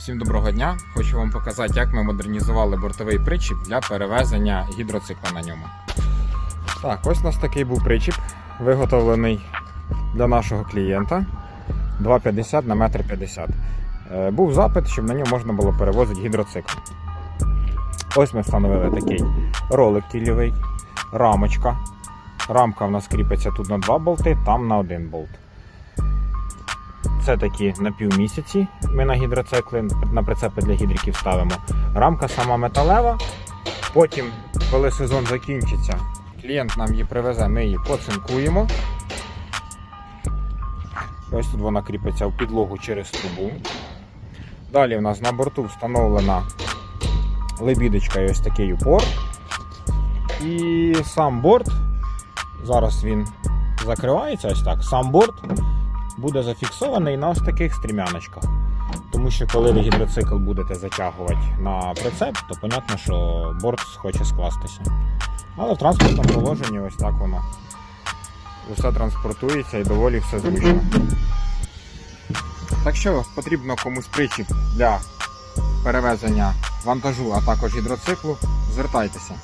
Всім доброго дня! Хочу вам показати, як ми модернізували бортовий причіп для перевезення гідроцикла на ньому. Так, ось у нас такий був причіп, виготовлений для нашого клієнта 2,50 на 1,50 м. Е, Був запит, щоб на ньому можна було перевозити гідроцикл. Ось ми встановили такий ролик кільовий, рамочка. Рамка в нас кріпиться тут на два болти, там на один болт. Це такі на півмісяці ми на гідроцикли, на прицепи для гідриків ставимо. Рамка сама металева. Потім, коли сезон закінчиться, клієнт нам її привезе, ми її поцинкуємо. Ось тут вона кріпиться в підлогу через трубу. Далі в нас на борту встановлена лебідочка і ось такий упор. І сам борт, зараз він закривається ось так. Сам борт буде зафіксований на ось таких стрімяночках. Тому що коли ви гідроцикл будете затягувати на прицеп, то понятно, що борт хоче скластися. Але в транспортному положенні ось так воно. Усе транспортується і доволі все зручно. Так що потрібно комусь причіп для перевезення вантажу, а також гідроциклу, звертайтеся.